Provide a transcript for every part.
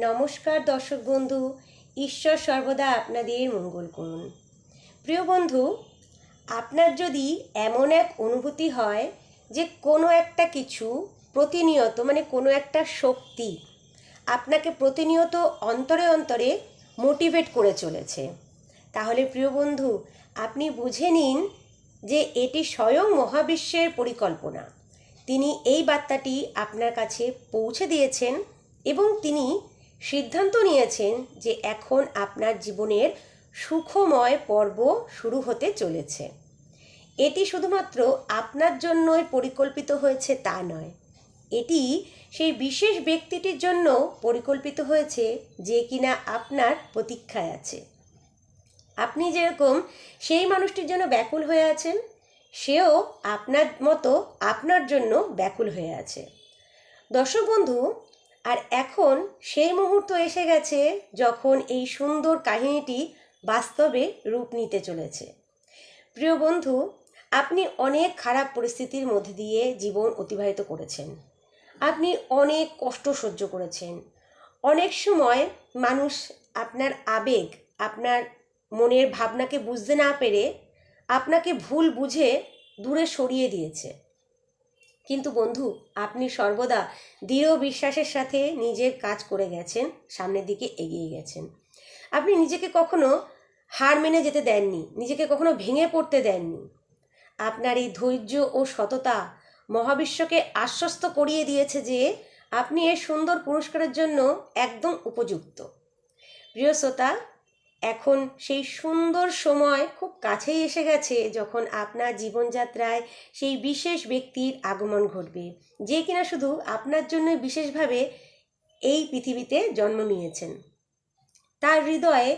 নমস্কার দর্শক বন্ধু, ঈশ্বর সর্বদা আপনাদের মঙ্গল করুন। প্রিয় বন্ধু, আপনার যদি এমন এক অনুভূতি হয় যে কোনো একটা কিছু প্রতিনিয়ত মানে কোনো একটা শক্তি আপনাকে প্রতিনিয়ত অন্তরে অন্তরে মোটিভেট করে চলেছে, তাহলে প্রিয় বন্ধু, আপনি বুঝে নিন যে এটি স্বয়ং মহাবিশ্বের পরিকল্পনা। তিনি এই বার্তাটি আপনার কাছে পৌঁছে দিয়েছেন এবং তিনি সিদ্ধান্ত নিয়েছেন যে এখন আপনার জীবনের সুখময় পর্ব শুরু হতে চলেছে। এটি শুধুমাত্র আপনার জন্যই পরিকল্পিত হয়েছে তা নয়, এটি সেই বিশেষ ব্যক্তিটির জন্য পরিকল্পিত হয়েছে যে কিনা আপনার প্রতীক্ষায় আছে। আপনি যেরকম সেই মানুষটির জন্য ব্যাকুল হয়ে আছেন, সেও আপনার মতো আপনার জন্য ব্যাকুল হয়ে আছে। দর্শক বন্ধু আর এখন সেই মুহূর্ত এসে গেছে যখন এই সুন্দর কাহিনীটি বাস্তবে রূপ নিতে চলেছে। প্রিয় বন্ধু, আপনি অনেক খারাপ পরিস্থিতির মধ্যে দিয়ে জীবন অতিবাহিত করেছেন। আপনি অনেক কষ্ট সহ্য করেছেন। অনেক সময় মানুষ আপনার আবেগ, আপনার মনের ভাবনাকে বুঝতে না পেরে আপনাকে ভুল বুঝে দূরে সরিয়ে দিয়েছে। কিন্তু বন্ধু, আপনি সর্বদা দৃঢ় বিশ্বাসের সাথে নিজের কাজ করে গেছেন, সামনের দিকে এগিয়ে গেছেন। আপনি নিজেকে কখনো হার মেনে যেতে দেননি, নিজেকে কখনো ভেঙে পড়তে দেননি। আপনার এই ধৈর্য ও সততা মহাবিশ্বকে আশ্বস্ত করিয়ে দিয়েছে যে আপনি এই সুন্দর পুরস্কারের জন্য একদম উপযুক্ত। প্রিয় শ্রোতা এখন সেই সুন্দর সময় খুব কাছেই এসে গেছে যখন আপনার জীবনযাত্রায় সেই বিশেষ ব্যক্তির আগমন ঘটবে। যে কিনা শুধু আপনার জন্য বিশেষভাবে এই পৃথিবীতে জন্ম নিয়েছেন। তার হৃদয়ে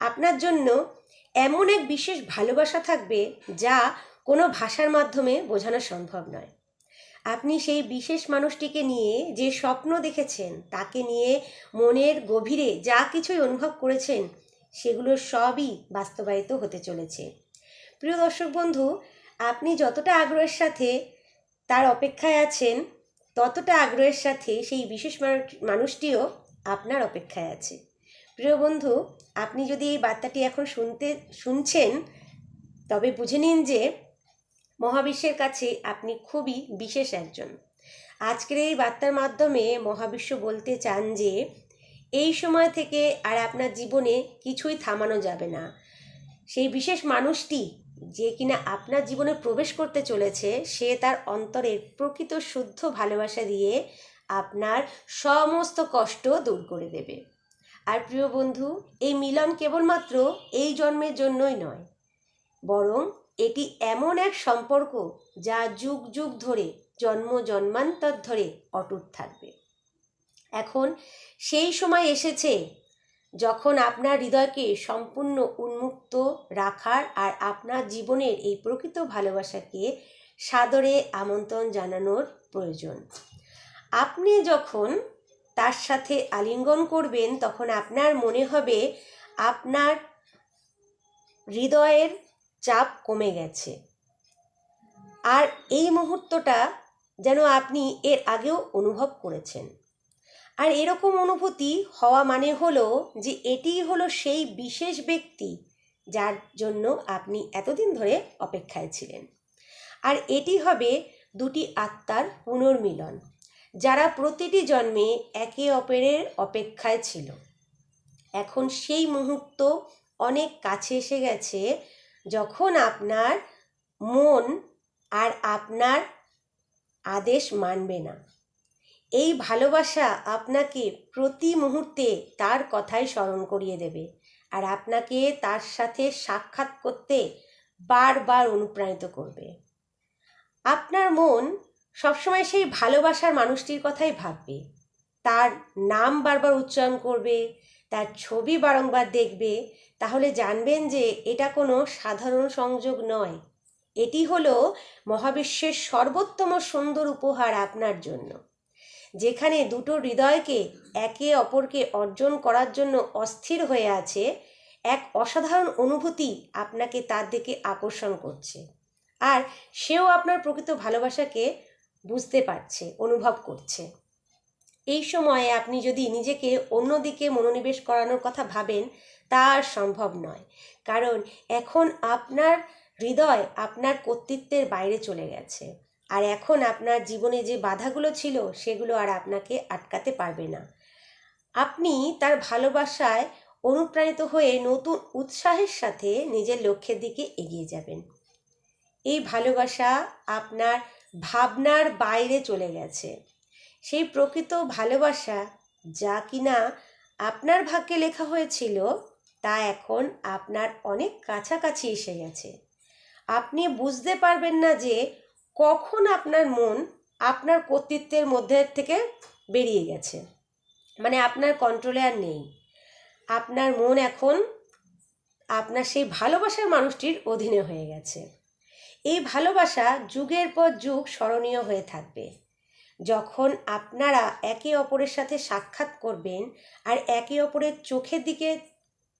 আপনার জন্য এমন এক বিশেষ ভালোবাসা থাকবে যা কোনো ভাষার মাধ্যমে বোঝানো সম্ভব নয়। আপনি সেই বিশেষ মানুষটিকে নিয়ে যে স্বপ্ন দেখেছেন, তাকে নিয়ে মনের গভীরে যা কিছুই অনুভব করেছেন সেগুলো সবই বাস্তবায়িত হতে চলেছে। প্রিয় দর্শক বন্ধু, আপনি যতটা আগ্রহের সাথে তার অপেক্ষায় আছেন, ততটা আগ্রহের সাথে সেই বিশেষ মানুষটিও আপনার অপেক্ষায় আছে। প্রিয় বন্ধু, আপনি যদি এই বার্তাটি এখন শুনতে, শুনছেন, তবে বুঝে নিন যে মহাবিশ্বের কাছে আপনি খুবই বিশেষ একজন। আজকের এই বার্তার মাধ্যমে মহাবিশ্ব বলতে চান যে এই সময় থেকে আর আপনার জীবনে কিছুই থামানো যাবে না। সেই বিশেষ মানুষটি যে কিনা আপনার জীবনে প্রবেশ করতে চলেছে, সে তার অন্তরের প্রকৃত শুদ্ধ ভালোবাসা দিয়ে আপনার সমস্ত কষ্ট দূর করে দেবে। আর প্রিয় বন্ধু, এই মিলন কেবলমাত্র এই জন্মের জন্যই নয়, বরং এটি এমন এক সম্পর্ক যা যুগ যুগ ধরে, জন্ম জন্মান্তর ধরে অটুট থাকবে। এখন সেই সময় এসেছে যখন আপনার হৃদয়কে সম্পূর্ণ উন্মুক্ত রাখার আর আপনার জীবনের এই প্রকৃত ভালোবাসাকে সাদরে আমন্ত্রণ জানানোর প্রয়োজন। আপনি যখন তার সাথে আলিঙ্গন করবেন, তখন আপনার মনে হবে আপনার হৃদয়ের চাপ কমে গেছে। আর এই মুহূর্তটা যেন আপনি এর আগেও অনুভব করেছেন। আর এরকম অনুভূতি হওয়া মানে হলো যে এটিই হলো সেই বিশেষ ব্যক্তি যার জন্য আপনি এতদিন ধরে অপেক্ষায় ছিলেন। আর এটি হবে দুটি আত্মার পুনর্মিলন, যারা প্রতিটি জন্মে একে অপরের অপেক্ষায় ছিল। এখন সেই মুহূর্ত অনেক কাছে এসে গেছে যখন আপনার মন আর আপনার আদেশ মানবে না। এই ভালোবাসা আপনাকে প্রতি মুহূর্তে তার কথাই স্মরণ করিয়ে দেবে আর আপনাকে তার সাথে সাক্ষাৎ করতে বারবার অনুপ্রাণিত করবে। আপনার মন সবসময় সেই ভালোবাসার মানুষটির কথাই ভাববে। তার নাম বারবার উচ্চারণ করবে, তার ছবি বারংবার দেখবে, তাহলে জানবেন যে এটা কোনো সাধারণ সংযোগ নয়। এটি হলো মহাবিশ্বের সর্বোত্তম সুন্দর উপহার আপনার জন্য। যেখানে দুটো হৃদয়কে একে অপরকে অর্জন করার জন্য অস্থির হয়ে আছে, এক অসাধারণ অনুভূতি আপনাকে তার দিকে আকর্ষণ করছে। আর সেও আপনার প্রকৃত ভালোবাসাকে বুঝতে পারছে, অনুভব করছে। এই সময়ে আপনি যদি নিজেকে অন্যদিকে মনোনিবেশ করানোর কথা ভাবেন, তা আর সম্ভব নয়। কারণ এখন আপনার হৃদয় আপনার কর্তৃত্বের বাইরে চলে গেছে। আর এখন আপনার জীবনে যে বাধাগুলো ছিল, সেগুলো আর আপনাকে আটকাতে পারবে না। আপনি তার ভালোবাসায় অনুপ্রাণিত হয়ে নতুন উৎসাহের সাথে নিজের লক্ষ্যের দিকে এগিয়ে যাবেন। এই ভালোবাসা আপনার ভাবনার বাইরে চলে গেছে। সেই প্রকৃত ভালোবাসা যা কিনা আপনার ভাগ্যে লেখা হয়েছিল, তা এখন আপনার অনেক কাছাকাছি এসে গেছে। আপনি বুঝতে পারবেন না যে কখন আপনার মন আপনার কর্তৃত্বের মধ্যে থেকে বেরিয়ে গেছে? মানে আপনার কন্ট্রোলে আর নেই। আপনার মন এখন আপনার সেই ভালোবাসার মানুষটির অধীনে হয়ে গেছে। এই ভালোবাসা যুগের পর যুগ স্মরণীয় হয়ে থাকবে। যখন আপনারা একে অপরের সাথে সাক্ষাৎ করবেন আর একে অপরের চোখের দিকে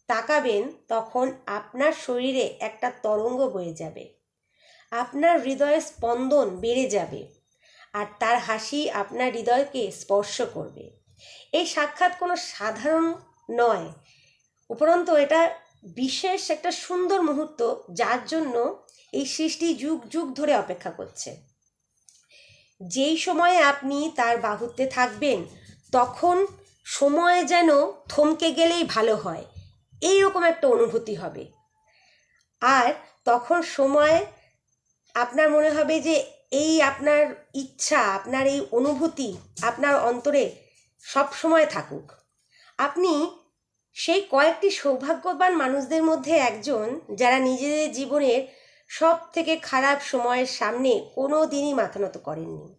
তাকাবেন, তখন আপনার শরীরে একটা তরঙ্গ বয়ে যাবে। আপনার হৃদয়ের স্পন্দন বেড়ে যাবে আর তার হাসি আপনার হৃদয়কে স্পর্শ করবে। এই সাক্ষাৎ কোনো সাধারণ নয়, উপরন্তু এটা বিশেষ একটা সুন্দর মুহূর্ত যার জন্য এই সৃষ্টি যুগ যুগ ধরে অপেক্ষা করছে। যেই সময়ে আপনি তার বাহুতে থাকবেন, তখন সময় যেন থমকে গেলেই ভালো হয়। এই রকম একটা অনুভূতি হবে। আর তখন সময় আপনার মনে হবে যে এই আপনার ইচ্ছা, আপনার এই অনুভূতি আপনার অন্তরে সব সময় থাকুক। আপনি সেই কয়েকটি সৌভাগ্যবান মানুষদের মধ্যে একজন যারা নিজেদের জীবনের সব থেকে খারাপ সময়ের সামনে কোনো দিনই মাথা নত করেননি।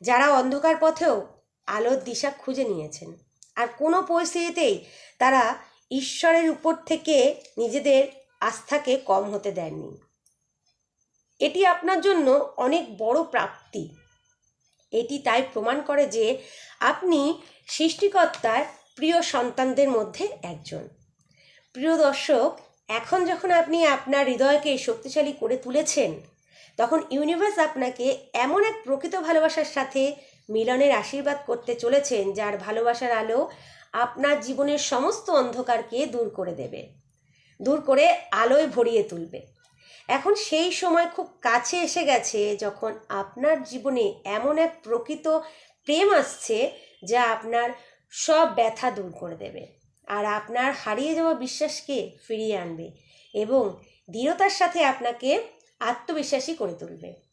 যারা অন্ধকার পথেও আলোর দিশা খুঁজে নিয়েছেন। আর কোনো পরিস্থিতিতেই তারা ঈশ্বরের উপর থেকে নিজেদের আস্থাকে কম হতে দেননি। এটি আপনার জন্য অনেক বড় প্রাপ্তি। এটি তাই প্রমাণ করে যে আপনি সৃষ্টিকর্তার প্রিয় সন্তানদের মধ্যে একজন। প্রিয় দর্শক, এখন যখন আপনি আপনার হৃদয়কে শক্তিশালী করে তুলেছেন, তখন ইউনিভার্স আপনাকে এমন এক প্রকৃত ভালোবাসার সাথে মিলনের আশীর্বাদ করতে চলেছেন, যার ভালোবাসার আলো আপনার জীবনের সমস্ত অন্ধকারকে দূর করে দেবে, দূর করে আলোয় ভরিয়ে তুলবে। এখন সেই সময় খুব কাছে এসে গেছে যখন আপনার জীবনে এমন এক প্রকৃত প্রেম আসছে যা আপনার সব ব্যথা দূর করে দেবে। আর আপনার হারিয়ে যাওয়া বিশ্বাসকে ফিরিয়ে আনবে এবং দৃঢ়তার সাথে আপনাকে আত্মবিশ্বাসী করে তুলবে।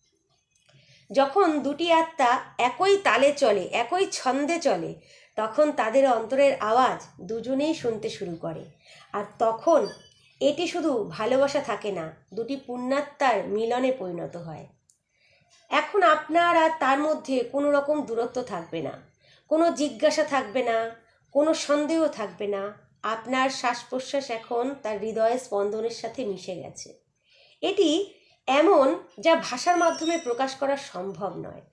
যখন দুটি আত্মা একই তালে চলে, একই ছন্দে চলে, তখন তাদের অন্তরের আওয়াজ দুজনেই শুনতে শুরু করে। আর তখন এটি শুধু ভালোবাসা থাকে না, দুটি পুণ্যাত্মার মিলনে পরিণত হয়। এখন আপনার আর তার মধ্যে কোনো রকম দূরত্ব থাকবে না, কোনো জিজ্ঞাসা থাকবে না, কোনো সন্দেহ থাকবে না। আপনার শ্বাস প্রশ্বাস এখন তার হৃদয়ের স্পন্দনের সাথে মিশে গেছে। এটি এমন যা ভাষার মাধ্যমে প্রকাশ করা সম্ভব নয়।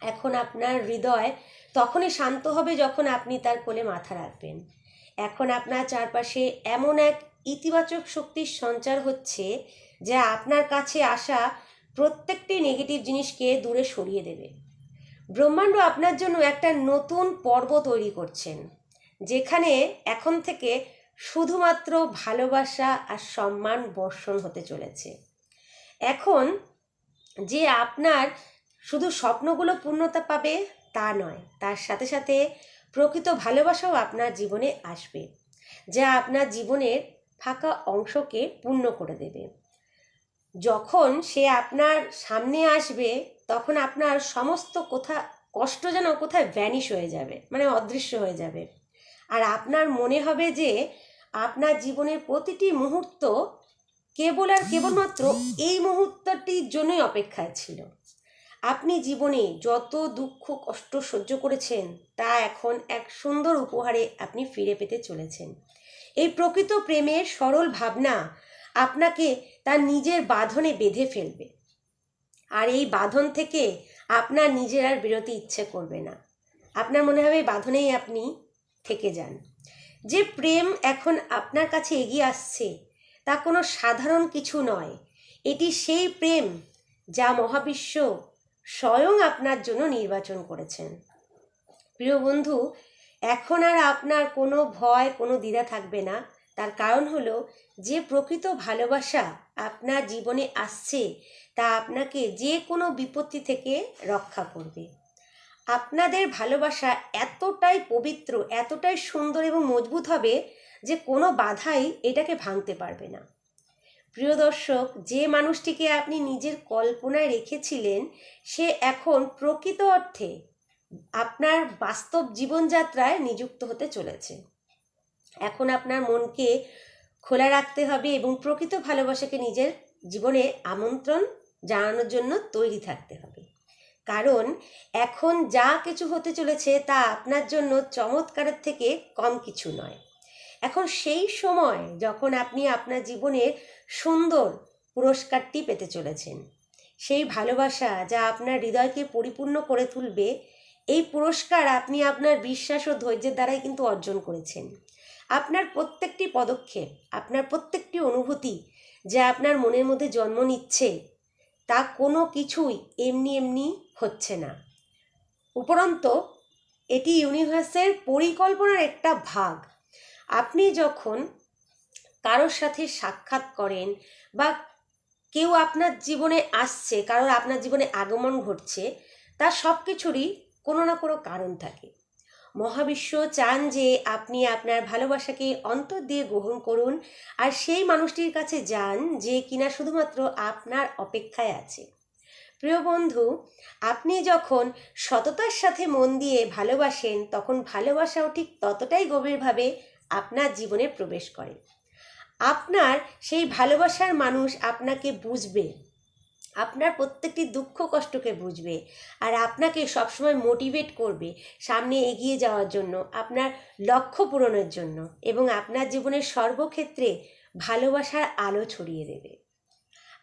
এখন আপনার হৃদয় তখনই শান্ত হবে যখন আপনি তার কোলে মাথা রাখবেন। এখন আপনার চারপাশে এমন এক ইতিবাচক শক্তির সঞ্চার হচ্ছে যা আপনার কাছে আসা প্রত্যেকটি নেগেটিভ জিনিসকে দূরে সরিয়ে দেবে। ব্রহ্মাণ্ড আপনার জন্য একটা নতুন পর্ব তৈরি করছেন, যেখানে এখন থেকে শুধুমাত্র ভালোবাসা আর সম্মান বর্ষণ হতে চলেছে। এখন যে আপনার শুধু স্বপ্নগুলো পূর্ণতা পাবে তা নয়, তার সাথে সাথে প্রকৃত ভালোবাসাও আপনার জীবনে আসবে, যা আপনার জীবনের ফাঁকা অংশকে পূর্ণ করে দেবে। যখন সে আপনার সামনে আসবে, তখন আপনার সমস্ত কোথা, কষ্ট যেন কোথায় ভ্যানিশ হয়ে যাবে মানে অদৃশ্য হয়ে যাবে। আর আপনার মনে হবে যে, আপনার জীবনের প্রতিটি মুহূর্ত কেবল আর কেবলমাত্র এই মুহূর্তটির জন্যই অপেক্ষায় ছিল। আপনি জীবনে যত দুঃখ, কষ্ট সহ্য করেছেন, তা এখন এক সুন্দর উপহারে আপনি ফিরে পেতে চলেছেন। এই প্রকৃত প্রেমের সরল ভাবনা আপনাকে তার নিজের বাঁধনে বেঁধে ফেলবে। আর এই বাঁধন থেকে আপনার নিজের আর বিরতি ইচ্ছে করবে না। আপনার মনে হবে বাঁধনেই আপনি থেকে যান। যে প্রেম এখন আপনার কাছে এগিয়ে আসছে, তা কোনো সাধারণ কিছু নয়। এটি সেই প্রেম যা মহাবিশ্ব স্বয়ং আপনার জন্য নির্বাচন করেছেন। প্রিয় বন্ধু এখন আর আপনার কোনো ভয়, কোনো দ্বিধা থাকবে না। তার কারণ হলো, যে প্রকৃত ভালোবাসা আপনার জীবনে আসছে, তা আপনাকে যে কোনো বিপত্তি থেকে রক্ষা করবে। আপনাদের ভালোবাসা এতটাই পবিত্র, এতটাই সুন্দর এবং মজবুত হবে যে কোনো বাধাই এটাকে ভাঙতে পারবে না। প্রিয় দর্শক, যে মানুষটিকে আপনি নিজের কল্পনায় রেখেছিলেন, সে এখন প্রকৃত অর্থে আপনার বাস্তব জীবনযাত্রায় নিযুক্ত হতে চলেছে। এখন আপনার মনকে খোলা রাখতে হবে এবং প্রকৃত ভালোবাসাকে নিজের জীবনে আমন্ত্রণ জানানোর জন্য তৈরি থাকতে হবে। কারণ এখন যা কিছু হতে চলেছে তা আপনার জন্য চমৎকারের থেকে কম কিছু নয়। এখন সেই সময় যখন আপনি আপনার জীবনের সুন্দর পুরস্কারটি পেতে চলেছেন। সেই ভালোবাসা যা আপনার হৃদয়কে পরিপূর্ণ করে তুলবে এই পুরস্কার আপনি আপনার বিশ্বাস ও ধৈর্যের দ্বারাই কিন্তু অর্জন করেছেন। আপনার প্রত্যেকটি পদক্ষেপ, আপনার প্রত্যেকটি অনুভূতি যা আপনার মনের মধ্যে জন্ম নিচ্ছে, তা কোনো কিছুই এমনি এমনি হচ্ছে না। উপরন্ত, এটি ইউনিভার্সের পরিকল্পনার একটা ভাগ। আপনি যখন কারোর সাথে সাক্ষাৎ করেন বা কেউ আপনার জীবনে আসছে, কারোর আপনার জীবনে আগমন ঘটছে, তা সব কিছুরই কোনো না কোনো কারণ থাকে। মহাবিশ্ব চান যে আপনি আপনার ভালোবাসাকে অন্তর দিয়ে গ্রহণ করুন আর সেই মানুষটির কাছে যান যে কিনা শুধুমাত্র আপনার অপেক্ষায় আছে। প্রিয় বন্ধু, আপনি যখন সততার সাথে মন দিয়ে ভালোবাসেন, তখন ভালোবাসাও ঠিক ততটাই গভীরভাবে আপনার জীবনে প্রবেশ করে। আপনার সেই ভালোবাসার মানুষ আপনাকে বুঝবে। আপনার প্রত্যেকটি দুঃখ কষ্টকে বুঝবে আর আপনাকে সবসময় মোটিভেট করবে সামনে এগিয়ে যাওয়ার জন্য, আপনার লক্ষ্য পূরণের জন্য এবং আপনার জীবনের সর্বক্ষেত্রে ভালোবাসার আলো ছড়িয়ে দেবে।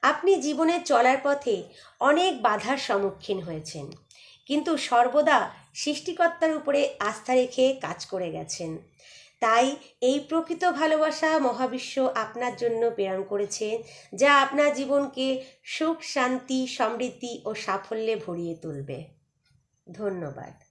আপনি জীবনে চলার পথে অনেক বাধার সম্মুখীন হয়েছেন, কিন্তু সর্বদা সৃষ্টিকর্তার উপরে আস্থা রেখে কাজ করে গেছেন। তাই এই প্রকৃত ভালোবাসা মহাবিশ্ব আপনার জন্য প্রেরণ করেছে, যা আপনার জীবনকে সুখ, শান্তি, সমৃদ্ধি ও সাফল্যে ভরিয়ে তুলবে। ধন্যবাদ।